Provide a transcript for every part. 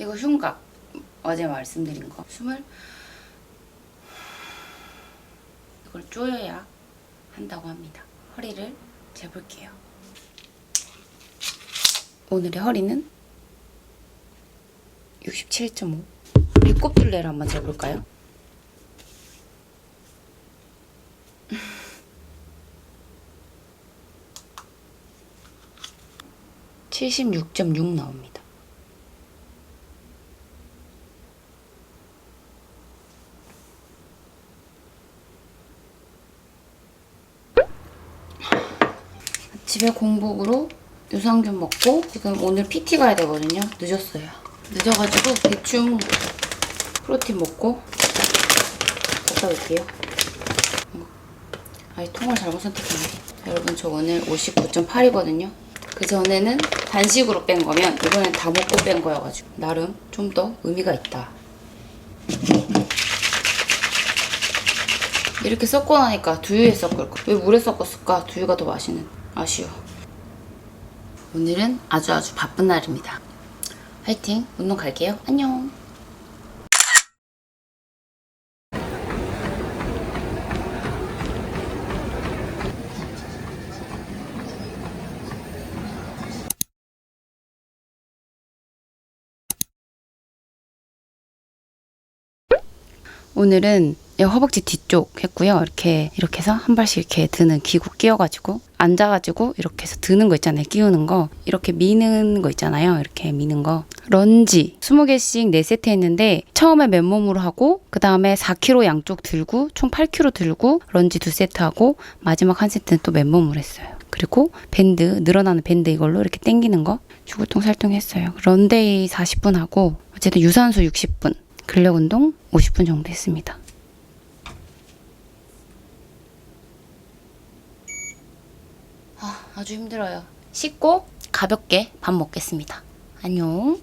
이거 흉각 어제 말씀드린 거 숨을 이걸 조여야 한다고 합니다. 허리를 재볼게요. 오늘의 허리는 67.5. 배꼽 둘레를 한번 재볼까요? (76.6) 나옵니다. 집에 공복으로 유산균 먹고 지금 오늘 PT 가야 되거든요. 늦었어요. 늦어가지고 대충 프로틴 먹고 갔다 올게요. 어. 아이 통을 잘못 선택했네. 자, 여러분 저 오늘 59.8이거든요. 그 전에는 단식으로 뺀 거면 이번엔 다 먹고 뺀 거여가지고 나름 좀 더 의미가 있다. 이렇게 섞고 나니까 두유에 섞을 거. 왜 물에 섞었을까? 두유가 더 맛있는. 아쉬워. 오늘은 아주 아주 바쁜 날입니다. 화이팅! 운동 갈게요. 안녕! 오늘은 이 허벅지 뒤쪽 했고요. 이렇게 이렇게 해서 한 발씩 이렇게 드는 기구 끼워가지고 앉아가지고 이렇게 해서 드는 거 있잖아요. 끼우는 거 이렇게 미는 거 있잖아요. 이렇게 미는 거 런지 20개씩 4세트 했는데 처음에 맨몸으로 하고 그 다음에 4kg 양쪽 들고 총 8kg 들고 런지 2세트 하고 마지막 한 세트는 또 맨몸으로 했어요. 그리고 밴드 늘어나는 밴드 이걸로 이렇게 당기는 거 죽을통 살통 했어요. 런데이 40분 하고 어쨌든 유산소 60분 근력 운동 50분 정도 했습니다. 아, 아주 힘들어요. 씻고 가볍게 밥 먹겠습니다. 안녕.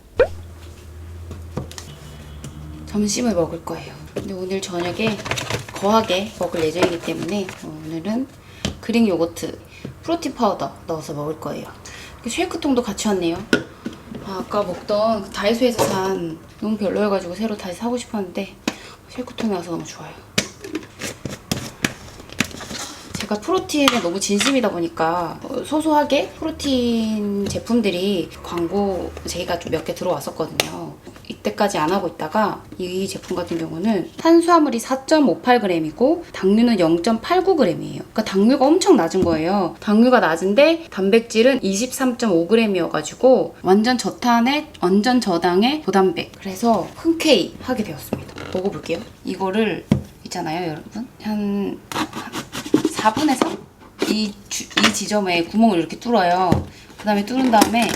점심을 먹을 거예요. 근데 오늘 저녁에 거하게 먹을 예정이기 때문에 어, 오늘은 그릭 요거트 프로틴 파우더 넣어서 먹을 거예요. 쉐이크통도 같이 왔네요. 아, 아까 먹던 그 다이소에서 산 너무 별로여가지고 새로 다시 사고 싶었는데 쉐이크통이 와서 너무 좋아요. 제가 프로틴에 너무 진심이다 보니까 어, 소소하게 프로틴 제품들이 광고 제가 좀 몇 개 들어왔었거든요. 이때까지 안 하고 있다가 이 제품 같은 경우는 탄수화물이 4.58g이고 당류는 0.89g이에요. 그러니까 당류가 엄청 낮은 거예요. 당류가 낮은데 단백질은 23.5g이어가지고 완전 저탄에 완전 저당의 고단백. 그래서 흔쾌히 하게 되었습니다. 먹어볼게요. 이거를 있잖아요, 여러분. 한 4분에서 이, 주- 이 지점에 구멍을 이렇게 뚫어요. 그 다음에 뚫은 다음에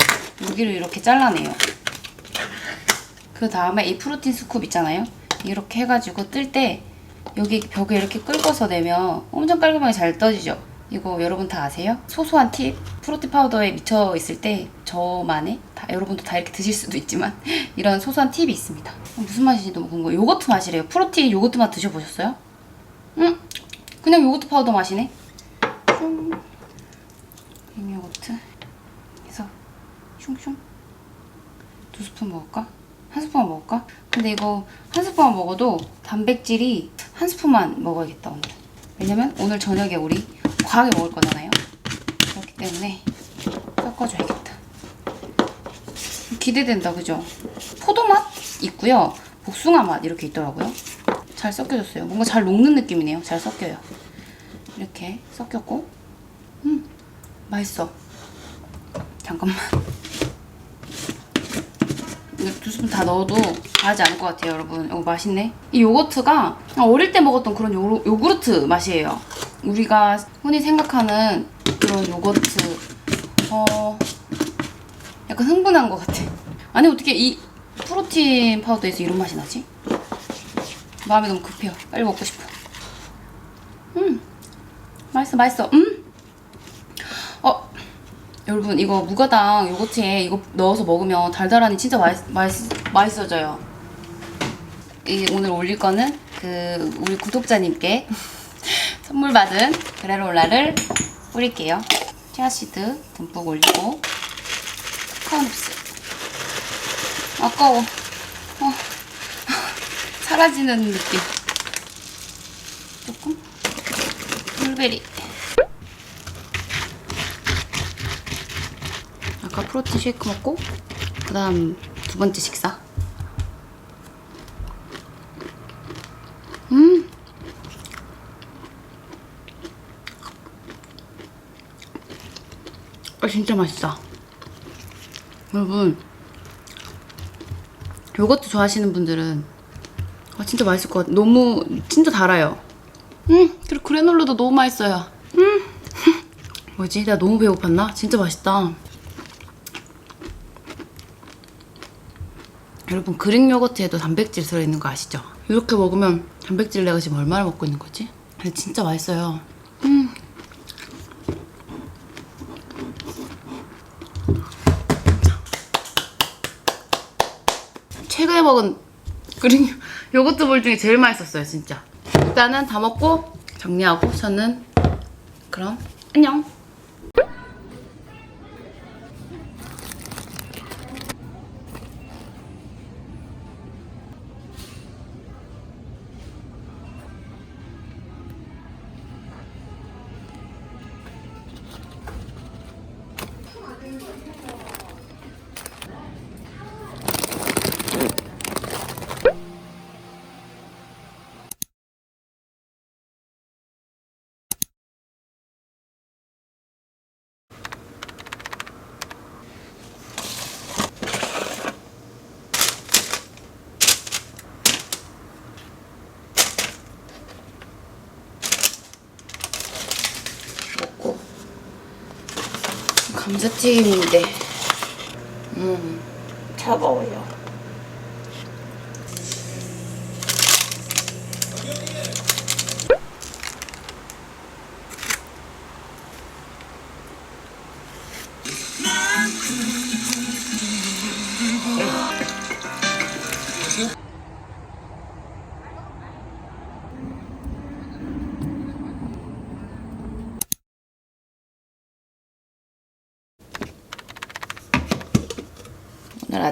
여기를 이렇게 잘라내요. 그 다음에 이 프로틴 스쿱 있잖아요. 이렇게 해가지고 뜰 때 여기 벽에 이렇게 끌고서 내면 엄청 깔끔하게 잘 떠지죠. 이거 여러분 다 아세요? 소소한 팁. 프로틴 파우더에 미쳐 있을 때 저만의 다, 여러분도 다 이렇게 드실 수도 있지만 이런 소소한 팁이 있습니다. 무슨 맛인지 너무 궁금해요. 요거트 맛이래요. 프로틴 요거트 맛 드셔보셨어요? 응? 그냥 요거트 파우더 맛이네. 슝. 크림 요거트. 해서 슝슝. 두 스푼 먹을까? 한 스푼만 먹을까? 근데 이거 한 스푼만 먹어도 단백질이 한 스푼만 먹어야겠다 오늘. 왜냐면 오늘 저녁에 우리 과하게 먹을 거잖아요. 그렇기 때문에 섞어줘야겠다. 기대된다, 그죠? 포도 맛 있고요. 복숭아 맛 이렇게 있더라고요. 잘 섞여졌어요. 뭔가 잘 녹는 느낌이네요. 잘 섞여요. 이렇게 섞였고, 음, 맛있어. 잠깐만. 두 스푼 다 넣어도 과하지 않을 것 같아요, 여러분. 이거 맛있네. 이 요거트가 어릴 때 먹었던 그런 요, 요구르트 맛이에요. 우리가 흔히 생각하는 그런 요거트, 어, 약간 흥분한 것 같아. 아니, 어떻게 이 프로틴 파우더에서 이런 맛이 나지? 마음이 너무 급해요. 빨리 먹고 싶어. 음, 맛있어, 맛있어. 음, 어, 여러분 이거 무가당 요거트에 이거 넣어서 먹으면 달달하니 진짜 맛있, 맛있, 맛있어져요. 이 오늘 올릴 거는 그 우리 구독자님께 선물 받은 그래롤라를 뿌릴게요. 치아시드 듬뿍 올리고 카카오닙스. 아까워. 사라지는 느낌. 조금 블루베리. 아까 프로틴 쉐이크 먹고 그 다음 두 번째 식사. 음. 아 진짜 맛있다. 여러분 요거트 좋아하시는 분들은 아 진짜 맛있을 것 같아. 너무 진짜 달아요. 음 그리고 그래놀라도 너무 맛있어요. 음 뭐지? 내가 너무 배고팠나? 진짜 맛있다. 여러분 그릭 요거트에도 단백질 들어있는 거 아시죠? 이렇게 먹으면 단백질 내가 지금 얼마나 먹고 있는 거지? 근데 진짜 맛있어요. 음. 최근에 먹은 그릭 요거트 볼 중에 제일 맛있었어요 진짜. 일단은 다 먹고 정리하고 저는 그럼 안녕. 감자튀김인데. 음. 차가워요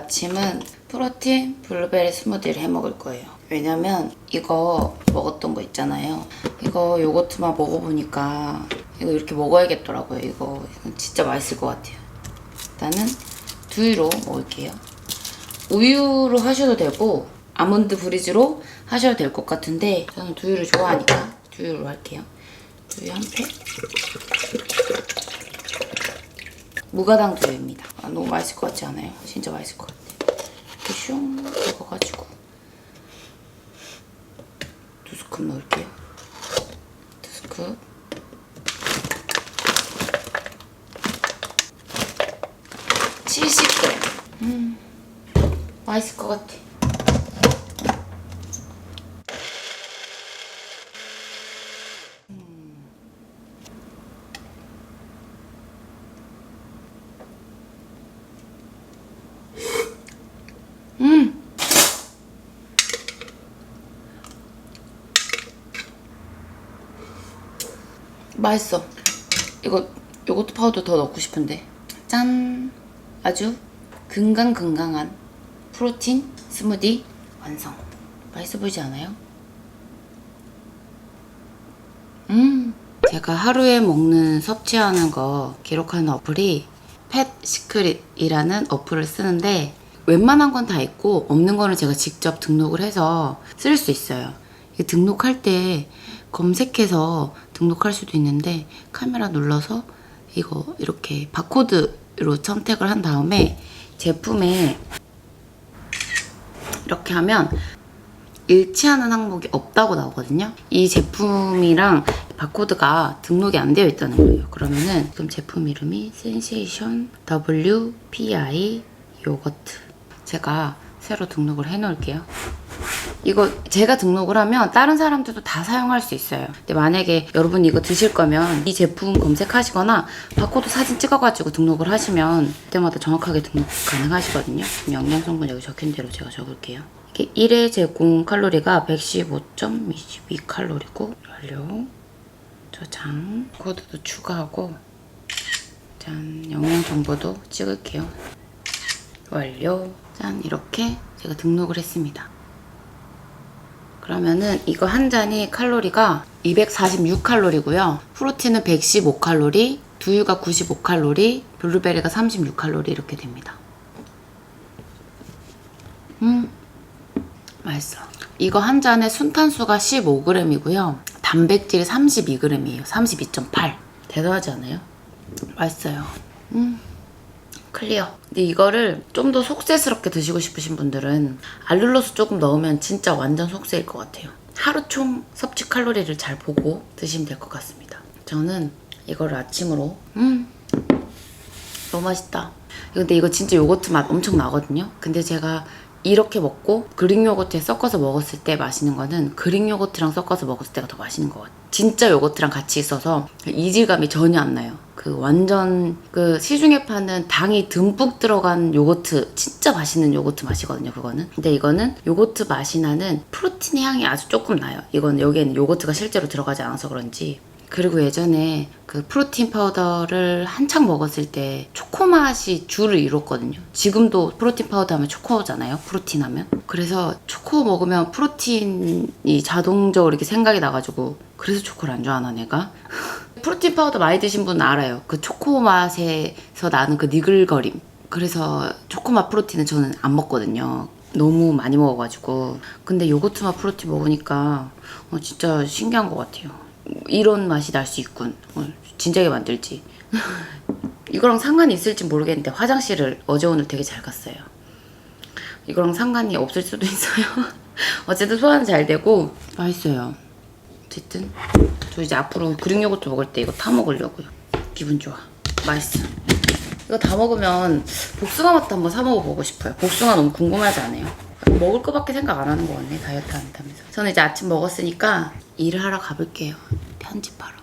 아침은 프로틴 블루베리 스무디를 해 먹을 거예요. 왜냐면 이거 먹었던 거 있잖아요. 이거 요거트만 먹어보니까 이거 이렇게 먹어야겠더라고요. 이거, 진짜 맛있을 것 같아요. 일단은 두유로 먹을게요. 우유로 하셔도 되고 아몬드 브리즈로 하셔도 될 것 같은데 저는 두유를 좋아하니까 두유로 할게요. 두유 한 팩. 무가당 두유입니다. 아, 너무 맛있을 것 같지 않아요? 진짜 맛있을 것 같아요. 이렇게 슝 먹어가지고 두 스쿱 넣을게요. 두 스쿱. 칠십 g 음, 맛있을 것 같아. 맛있어. 이거 요거트 파우더 더 넣고 싶은데. 짠! 아주 건강 건강한 프로틴 스무디 완성. 맛있어 보이지 않아요? 음. 제가 하루에 먹는 섭취하는 거 기록하는 어플이 펫 시크릿이라는 어플을 쓰는데 웬만한 건 다 있고 없는 거는 제가 직접 등록을 해서 쓸 수 있어요. 등록할 때 검색해서 등록할 수도 있는데 카메라 눌러서 이거 이렇게 바코드로 선택을 한 다음에 제품에 이렇게 하면 일치하는 항목이 없다고 나오거든요. 이 제품이랑 바코드가 등록이 안 되어 있다는 거예요. 그러면은 그럼 제품 이름이 센세이션 WPI 요거트. 제가 새로 등록을 해 놓을게요. 이거 제가 등록을 하면 다른 사람들도 다 사용할 수 있어요. 근데 만약에 여러분 이거 드실 거면 이 제품 검색하시거나 바코드 사진 찍어가지고 등록을 하시면 그때마다 정확하게 등록 가능하시거든요. 영양 성분 여기 적힌 대로 제가 적을게요. 이게 1회 제공 칼로리가 115.22 칼로리고 완료. 저장 코드도 추가하고 짠 영양 정보도 찍을게요. 완료. 짠 이렇게 제가 등록을 했습니다. 그러면은 이거 한 잔이 칼로리가 246칼로리고요. 프로틴은 115칼로리, 두유가 95칼로리, 블루베리가 36칼로리 이렇게 됩니다. 음, 맛있어. 이거 한 잔에 순탄수가 15g이고요. 단백질이 32g이에요. 32.8. 대단하지 않아요? 맛있어요. 음. 클리어. 근데 이거를 좀 더 속세스럽게 드시고 싶으신 분들은 알룰로스 조금 넣으면 진짜 완전 속세일 것 같아요. 하루 총 섭취 칼로리를 잘 보고 드시면 될 것 같습니다. 저는 이거를 아침으로 음 너무 맛있다. 근데 이거 진짜 요거트 맛 엄청 나거든요. 근데 제가 이렇게 먹고 그릭 요거트에 섞어서 먹었을 때 맛있는 거는 그릭 요거트랑 섞어서 먹었을 때가 더 맛있는 것 같아요. 진짜 요거트랑 같이 있어서 이질감이 전혀 안 나요. 그 완전 그 시중에 파는 당이 듬뿍 들어간 요거트 진짜 맛있는 요거트 맛이거든요. 그거는. 근데 이거는 요거트 맛이 나는 프로틴 향이 아주 조금 나요. 이건 여기에는 요거트가 실제로 들어가지 않아서 그런지 그리고 예전에 그 프로틴 파우더를 한창 먹었을 때 초코 맛이 주를 이뤘거든요. 지금도 프로틴 파우더 하면 초코잖아요. 프로틴 하면. 그래서 초코 먹으면 프로틴이 자동적으로 이렇게 생각이 나가지고 그래서 초코를 안 좋아하나 내가? 프로틴 파우더 많이 드신 분은 알아요. 그 초코 맛에서 나는 그 니글거림. 그래서 초코맛 프로틴은 저는 안 먹거든요. 너무 많이 먹어가지고. 근데 요거트 맛 프로틴 먹으니까 어, 진짜 신기한 것 같아요. 이런 맛이 날 수 있군. 어, 진작에 만들지. 이거랑 상관이 있을지 모르겠는데 화장실을 어제 오늘 되게 잘 갔어요. 이거랑 상관이 없을 수도 있어요. 어쨌든 소화는 잘 되고 맛있어요. 어쨌든 저 이제 앞으로 그릭 요거트 먹을 때 이거 타 먹으려고요. 기분 좋아. 맛있어. 이거 다 먹으면 복숭아 맛도 한번 사 먹어보고 싶어요. 복숭아 너무 궁금하지 않아요? 먹을 거밖에 생각 안 하는 거 같네 다이어트 한다면서. 저는 이제 아침 먹었으니까 일을 하러 가볼게요. 편집하러.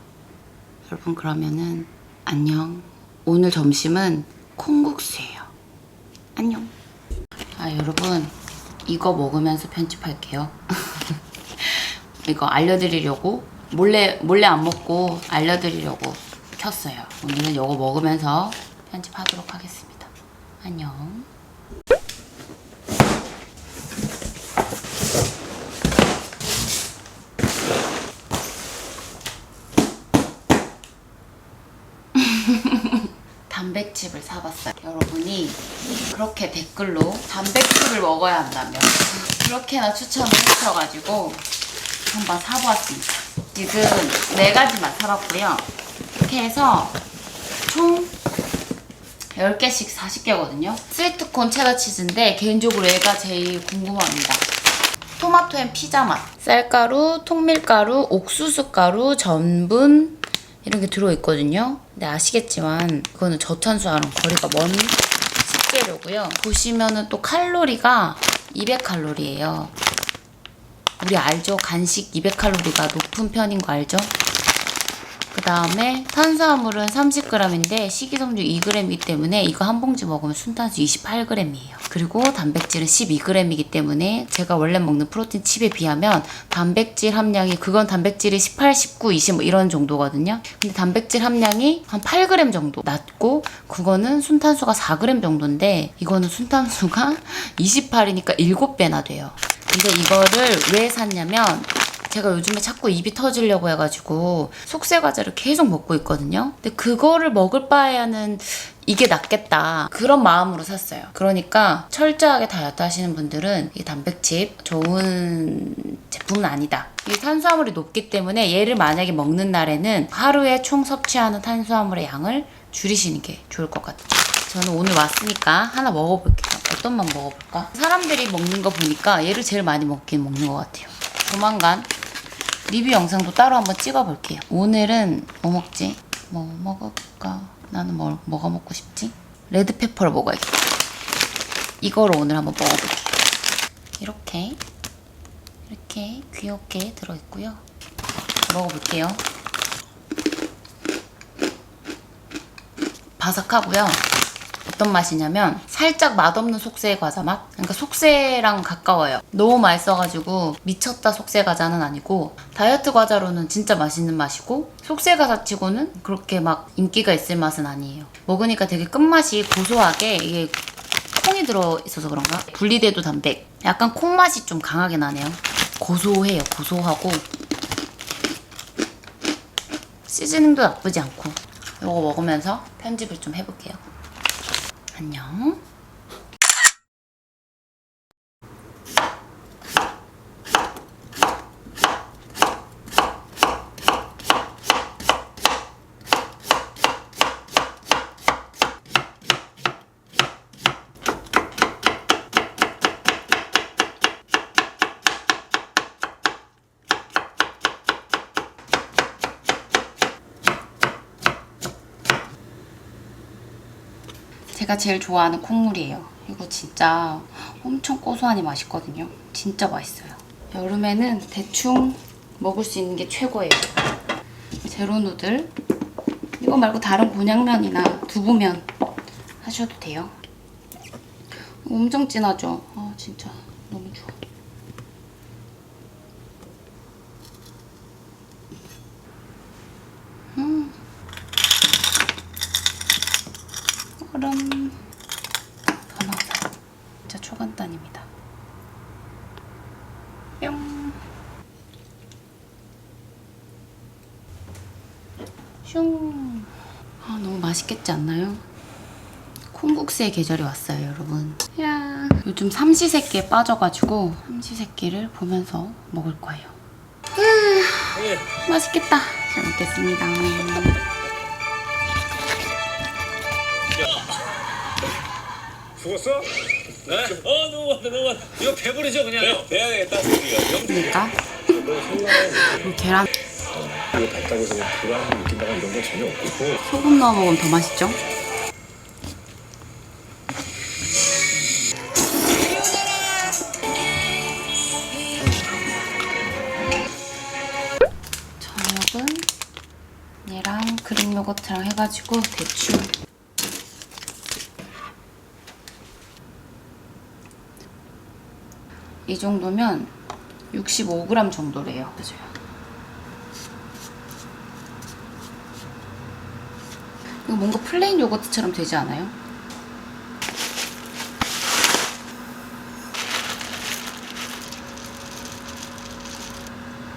여러분 그러면은 안녕. 오늘 점심은 콩국수예요. 안녕. 아 여러분 이거 먹으면서 편집할게요. 이거 알려드리려고 몰래 몰래 안 먹고 알려드리려고 켰어요. 오늘은 이거 먹으면서 편집하도록 하겠습니다. 안녕. 단백질을 사봤어요. 여러분이 그렇게 댓글로 단백질을 먹어야 한다며 그렇게나 추천을 해주셔가지고 한번 사보았습니다. 지금 네 가지만 사봤고요. 이렇게 해서 총 10개씩 40개거든요. 스위트콘 체더 치즈인데 개인적으로 얘가 제일 궁금합니다. 토마토 앤 피자 맛. 쌀가루, 통밀가루, 옥수수 가루, 전분 이런 게 들어있거든요. 근데 아시겠지만 이거는 저탄수화랑 거리가 먼 식재료고요. 보시면은 또 칼로리가 200칼로리예요. 우리 알죠? 간식 200칼로리가 높은 편인 거 알죠? 그 다음에 탄수화물은 30g인데 식이섬유 2g이기 때문에 이거 한 봉지 먹으면 순탄수 28g이에요. 그리고 단백질은 12g이기 때문에 제가 원래 먹는 프로틴 칩에 비하면 단백질 함량이 그건 단백질이 18, 19, 20 뭐 이런 정도거든요. 근데 단백질 함량이 한 8g 정도 낮고 그거는 순탄수가 4g 정도인데 이거는 순탄수가 28이니까 7배나 돼요. 근데 이거를 왜 샀냐면 제가 요즘에 자꾸 입이 터지려고 해가지고 속세 과자를 계속 먹고 있거든요. 근데 그거를 먹을 바에는 이게 낫겠다. 그런 마음으로 샀어요. 그러니까 철저하게 다이어트 하시는 분들은 이 단백질 좋은 제품은 아니다. 이 탄수화물이 높기 때문에 얘를 만약에 먹는 날에는 하루에 총 섭취하는 탄수화물의 양을 줄이시는 게 좋을 것 같아요. 저는 오늘 왔으니까 하나 먹어볼게요. 어떤 맛 먹어볼까? 사람들이 먹는 거 보니까 얘를 제일 많이 먹긴 먹는 것 같아요. 조만간 리뷰 영상도 따로 한번 찍어볼게요. 오늘은 뭐 먹지? 뭐 먹을까? 나는 뭘, 뭐가 먹고 싶지? 레드페퍼를 먹어야겠다. 이거를 오늘 한번 먹어볼게요. 이렇게 이렇게 귀엽게 들어있고요. 먹어볼게요. 바삭하고요. 어떤 맛이냐면 살짝 맛없는 속세 과자 맛? 그러니까 속세랑 가까워요. 너무 맛있어가지고 미쳤다 속세 과자는 아니고 다이어트 과자로는 진짜 맛있는 맛이고 속세 과자 치고는 그렇게 막 인기가 있을 맛은 아니에요. 먹으니까 되게 끝맛이 고소하게 이게 콩이 들어있어서 그런가? 분리돼도 담백. 약간 콩 맛이 좀 강하게 나네요. 고소해요. 고소하고 시즈닝도 나쁘지 않고 이거 먹으면서 편집을 좀 해볼게요. 안녕. 제가 제일 좋아하는 콩물이에요. 이거 진짜 엄청 고소하니 맛있거든요. 진짜 맛있어요. 여름에는 대충 먹을 수 있는 게 최고예요. 제로 누들. 이거 말고 다른 곤약면이나 두부면 하셔도 돼요. 엄청 진하죠? 아 진짜 너무 좋아. 얼음 더 넣어서 진짜 초간단입니다. 뿅. 슝. 아 너무 맛있겠지 않나요? 콩국수의 계절이 왔어요, 여러분. 야. 요즘 삼시세끼에 빠져가지고 삼시세끼를 보면서 먹을 거예요. 음, 맛있겠다. 잘 먹겠습니다. 죽었어? 네? 어 너무 많다 너무 많다. 이거 배부르죠 그냥? 배, 배야 되겠다 우리가. 그러니까? 그리고 계란. 이거 봤다고 해서 불안 느낀다가 이런 건 전혀 없고. 소금 넣어 먹으면 더 맛있죠? 저녁은 얘랑 그릭 요거트랑 해가지고 대충 이 정도면 65g 정도래요. 맞아요. 이거 뭔가 플레인 요거트처럼 되지 않아요?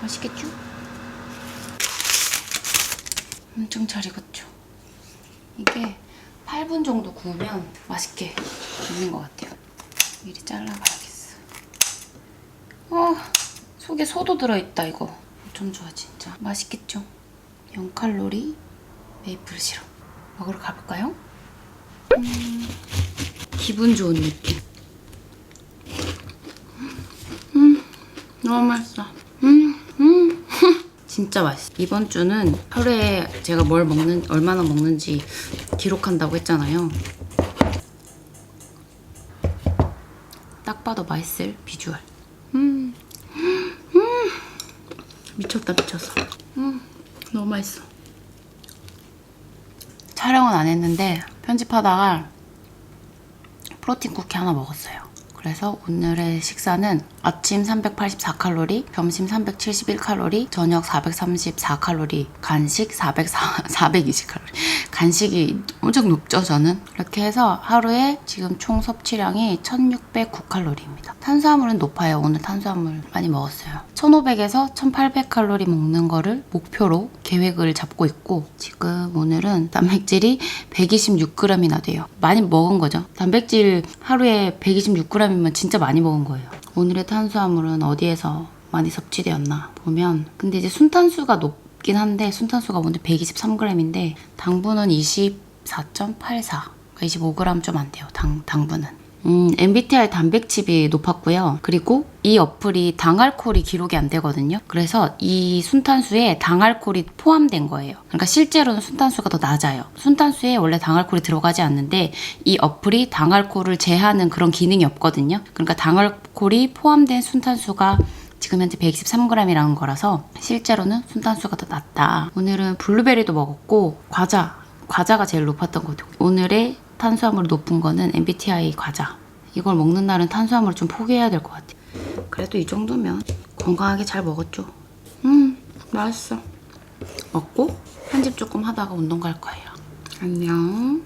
맛있겠죠? 엄청 잘 익었죠? 이게 8분 정도 구우면 맛있게 익는 것 같아요. 미리 잘라봐야 어, 속에 소도 들어있다, 이거. 좀 좋아, 진짜. 맛있겠죠? 0칼로리 메이플 시럽. 먹으러 가볼까요? 음, 기분 좋은 느낌. 음, 너무 맛있어. 음, 음, 진짜 맛있어. 이번 주는 하루에 제가 뭘 먹는, 얼마나 먹는지 기록한다고 했잖아요. 딱 봐도 맛있을 비주얼. 음, 음, 미쳤다, 미쳤어. 음, 너무 맛있어. 촬영은 안 했는데 편집하다가 프로틴 쿠키 하나 먹었어요. 그래서 오늘의 식사는 아침 384칼로리, 점심 371칼로리, 저녁 434칼로리, 간식 404, 420칼로리. 간식이 엄청 높죠, 저는? 이렇게 해서 하루에 지금 총 섭취량이 1609칼로리입니다. 탄수화물은 높아요. 오늘 탄수화물 많이 먹었어요. 1500에서 1800칼로리 먹는 거를 목표로 계획을 잡고 있고 지금 오늘은 단백질이 126g이나 돼요. 많이 먹은 거죠. 단백질 하루에 126g이면 진짜 많이 먹은 거예요. 오늘의 탄수화물은 어디에서 많이 섭취되었나 보면 근데 이제 순탄수가 높 긴 한데 순탄수가 오늘 123g인데 당분은 24.84 25g 좀 안 돼요. 당, 당분은. 음, MBTI 단백질이 높았고요. 그리고 이 어플이 당알코올이 기록이 안 되거든요. 그래서 이 순탄수에 당알코올이 포함된 거예요. 그러니까 실제로는 순탄수가 더 낮아요. 순탄수에 원래 당알코올이 들어가지 않는데 이 어플이 당알코올을 제하는 그런 기능이 없거든요. 그러니까 당알코올이 포함된 순탄수가 지금 현재 123g이라는 거라서 실제로는 순탄수가 더 낮다. 오늘은 블루베리도 먹었고 과자, 과자가 제일 높았던 것 같아요. 오늘의 탄수화물 높은 거는 MBTI 과자. 이걸 먹는 날은 탄수화물 좀 포기해야 될 것 같아. 그래도 이 정도면 건강하게 잘 먹었죠. 음, 맛있어. 먹고 편집 조금 하다가 운동 갈 거예요. 안녕.